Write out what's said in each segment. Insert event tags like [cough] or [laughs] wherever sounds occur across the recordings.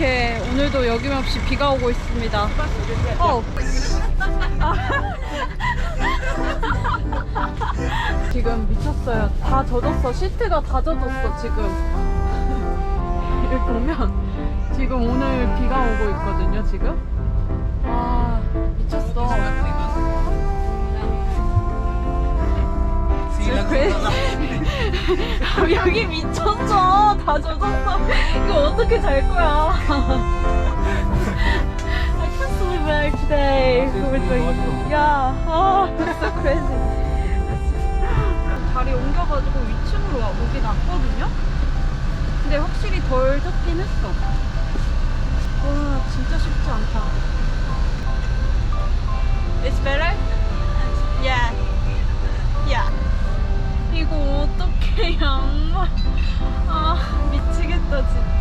이렇게 오늘도 여김없이 비가 오고 있습니다. 어. [laughs] 지금 미쳤어요. 다 젖었어. 시트가 다 젖었어, 지금. [laughs] 여기 보면 지금 오늘 비가 오고 있거든요, 지금. 아, 미쳤어. 그래. [laughs] 여기 미쳤어. 다 젖었어. 이거 어떻게 잘 거야. [laughs] I can't sleep back today. Yeah. Oh, it's so crazy. 자리 옮겨가지고 위층으로 와- 오긴 왔거든요? 근데 확실히 덜 젖긴 했어. 와, 진짜 쉽지 않다. It's better? [laughs] 양말. 아, 미치겠다, 진짜.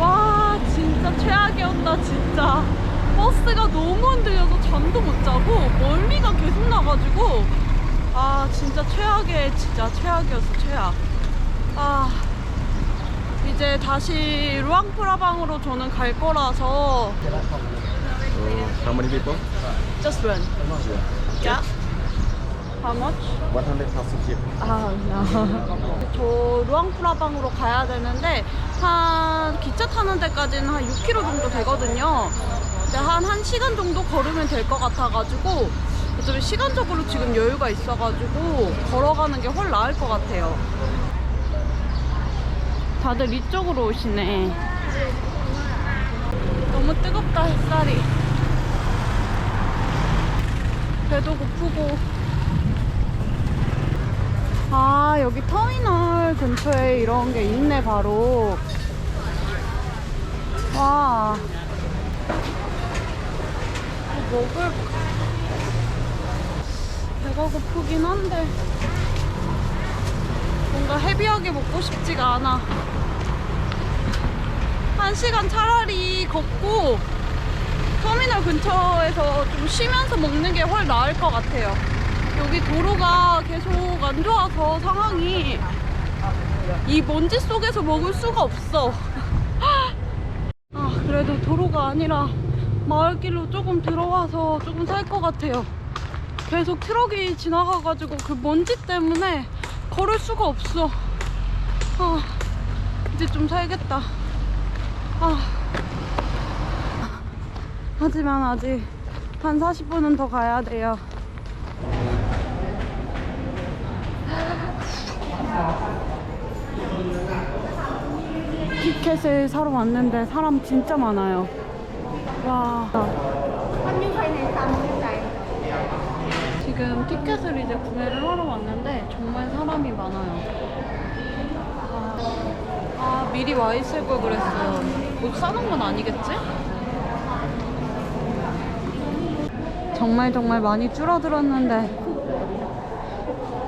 와 진짜 최악이었다 진짜. 버스가 너무 흔들려서 잠도 못 자고 멀미가 계속 나가지고 아 진짜 최악의 진짜 최악이었어 최악. 아 이제 다시 루앙프라방으로 저는 갈 거라서. How many people? just run yeah how much? 100,000 people 아, 나. 저 루앙프라방으로 가야 되는데 한 기차 타는 데까지는 한 6km 정도 되거든요. 근데 한 1시간 정도 걸으면 될 것 같아가지고 어차피 시간적으로 지금 여유가 있어가지고 걸어가는 게 훨 나을 것 같아요. 다들 이쪽으로 오시네. 너무 뜨겁다 햇살이. 배도 고프고 아 여기 터미널 근처에 이런 게 있네 바로. 와. 뭐 먹을 배가 고프긴 한데. 뭔가 헤비하게 먹고 싶지가 않아. 한 시간 차라리 걷고 터미널 근처에서 좀 쉬면서 먹는 게 훨 나을 것 같아요 여기 도로가 계속 안 좋아서 상황이 이 먼지 속에서 먹을 수가 없어. [laughs] 아, 그래도 도로가 아니라 마을길로 조금 들어와서 조금 살 것 같아요. 계속 트럭이 지나가가지고 그 먼지 때문에 걸을 수가 없어. 아, 이제 좀 살겠다. 아. 하지만 아직 한 40분은 더 가야 돼요. 티켓을 사러 왔는데 사람 진짜 많아요. 와. 지금 티켓을 이제 구매를 하러 왔는데 정말 사람이 많아요. 아, 아, 미리 와 있을 걸 그랬어요. 못 사는 건 아니겠지? 정말 정말 많이 줄어들었는데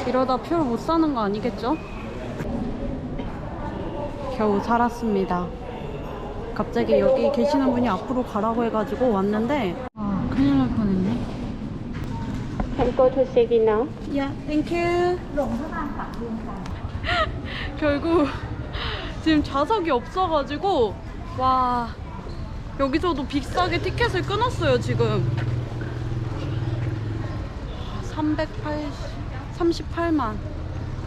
이러다 표를 못 사는 거 아니겠죠? 겨우 살았습니다. 갑자기 여기 계시는 분이 앞으로 가라고 해가지고 왔는데 아 큰일 날 뻔했네. Can go to Segi now. Yeah, thank you. [laughs] 결국 지금 좌석이 없어가지고 와 여기서도 빅싸게 티켓을 끊었어요 지금. 380, 38만.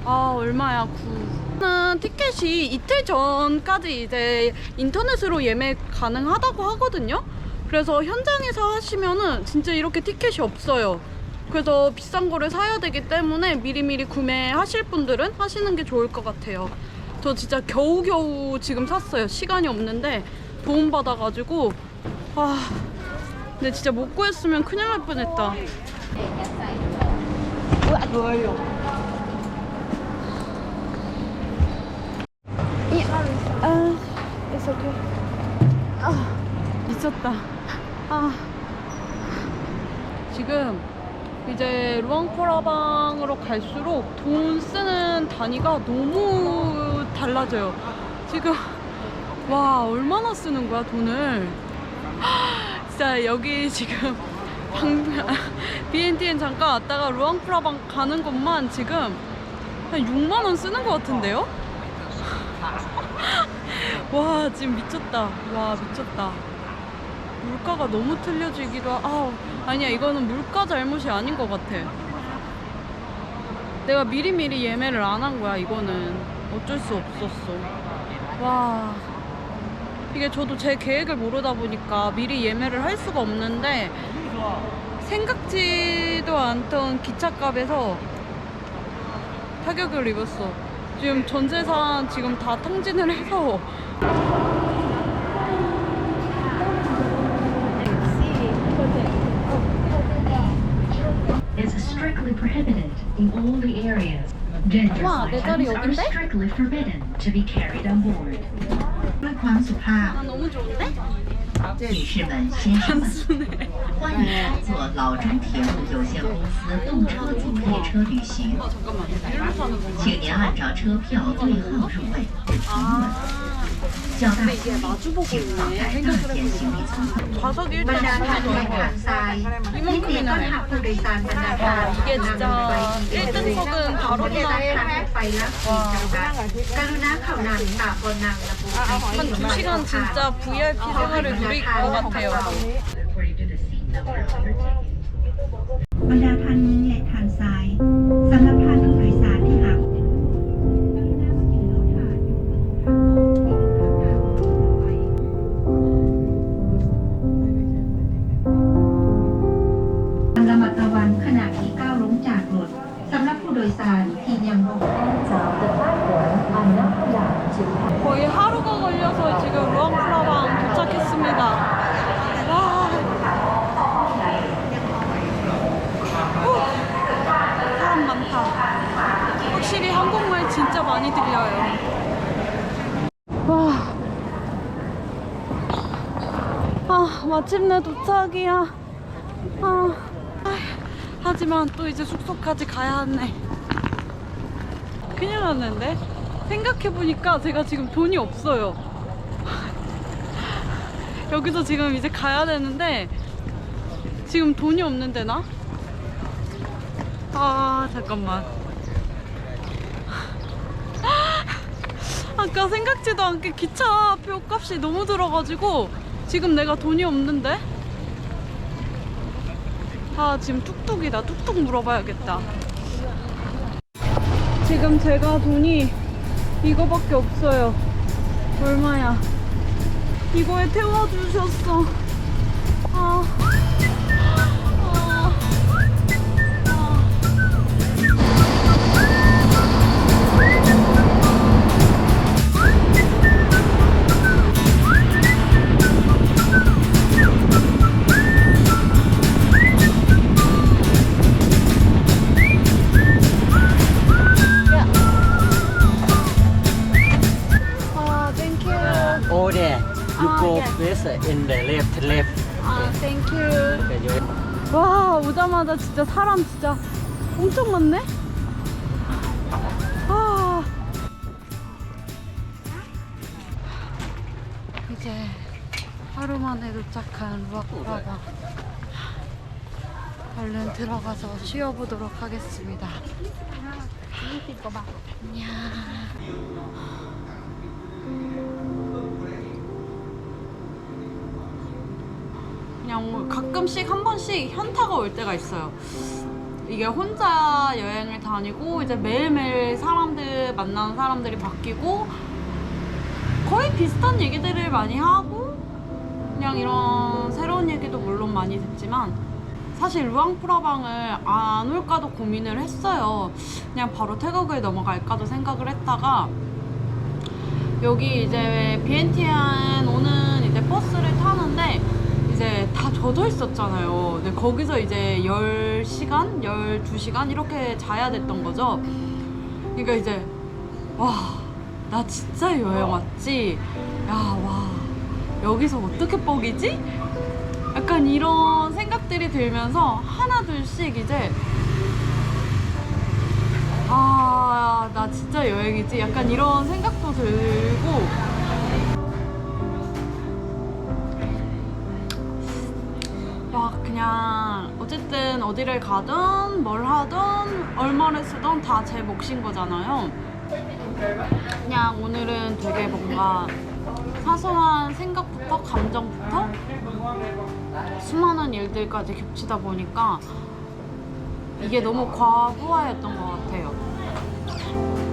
아, 얼마야, 9. 는 티켓이 이틀 전까지 이제 인터넷으로 예매 가능하다고 하거든요. 그래서 현장에서 하시면은 진짜 이렇게 티켓이 없어요. 그래서 비싼 거를 사야 되기 때문에 미리미리 구매하실 분들은 하시는 게 좋을 것 같아요. 저 진짜 겨우겨우 지금 샀어요. 시간이 없는데 도움받아가지고. 아, 근데 진짜 못 구했으면 큰일 날 뻔했다. 뭐예요? 아, it's. 아, 미쳤다. 아. 지금 이제 루앙프라방으로 갈수록 돈 쓰는 단위가 너무 달라져요. 지금 와 얼마나 쓰는 거야 돈을? 진짜 여기 지금 방 BNTN 잠깐 왔다가 루앙프라방 가는 것만 지금 한 6만 원 쓰는 것 같은데요? [laughs] 와 지금 미쳤다. 와 미쳤다. 물가가 너무 틀려지기도 하... 아 아니야 이거는 물가 잘못이 아닌 것 같아 내가 미리미리 예매를 안 한 거야 이거는 어쩔 수 없었어 와 이게 저도 제 계획을 모르다 보니까 미리 예매를 할 수가 없는데 생각지도 않던 기차값에서 타격을 입었어. 지금 전 재산 지금 다 탕진을 해서 is strictly prohibited in all the areas. Dangerous 와, 내 자리 items are 여긴데? strictly forbidden to be carried on board. 난 너무 좋은데? 女士们先生们，欢迎乘坐老中铁路有限公司动车组列车旅行，请您按照车票对号入位。啊叫大行李，请打开大件行李仓。话说你这哪里看的？你们这边哪里？哇，刚刚好难打，好难打。 한 2시간 진짜 VIP 생활을 누릴 것 같아요 마침내 도착이야. 아, 하지만 또 이제 숙소까지 가야 하네. 큰일 났는데? 생각해보니까 제가 지금 돈이 없어요. [laughs] 여기서 지금 이제 가야 되는데, 지금 돈이 없는데, 나? 아, 잠깐만. [laughs] 아까 생각지도 않게 기차표 값이 너무 들어가지고 지금 내가 돈이 없는데? 아 지금 뚝뚝이다. 뚝뚝 물어봐야겠다. 지금 제가 돈이 이거밖에 없어요. 얼마야? 이거에 태워주셨어. 아, 아, you. Oh there, you Ah, go yes. first in the left, left. 아, thank you. Okay, you- 와 오자마자 진짜 사람 진짜 엄청 많네. 아 이제 하루 만에 도착한 루아쿠라방 얼른 들어가서 쉬어보도록 하겠습니다. 안녕. 그냥 가끔씩 한 번씩 현타가 올 때가 있어요. 이게 혼자 여행을 다니고 이제 매일매일 사람들 만나는 사람들이 바뀌고 거의 비슷한 얘기들을 많이 하고 그냥 이런 새로운 얘기도 물론 많이 듣지만 사실 루앙프라방을 안 올까도 고민을 했어요. 그냥 바로 태국을 넘어갈까도 생각을 했다가 여기 이제 비엔티안 오는 이제 버스를 타는데 이제 다 젖어 있었잖아요. 근데 거기서 이제 10시간, 12시간 이렇게 자야 됐던 거죠. 그러니까 이제 와, 나 진짜 여행 왔지. 야, 와. 여기서 어떻게 뻑이지? 약간 이런 생각들이 들면서 하나 둘씩 이제 아, 나 진짜 여행이지? 약간 이런 생각도 들고 그냥 어쨌든 어디를 가든 뭘 하든 얼마를 쓰든 다 제 몫인 거잖아요. 그냥 오늘은 되게 뭔가 사소한 생각부터 감정부터 수많은 일들까지 겹치다 보니까 이게 너무 과부하였던 것 같아요.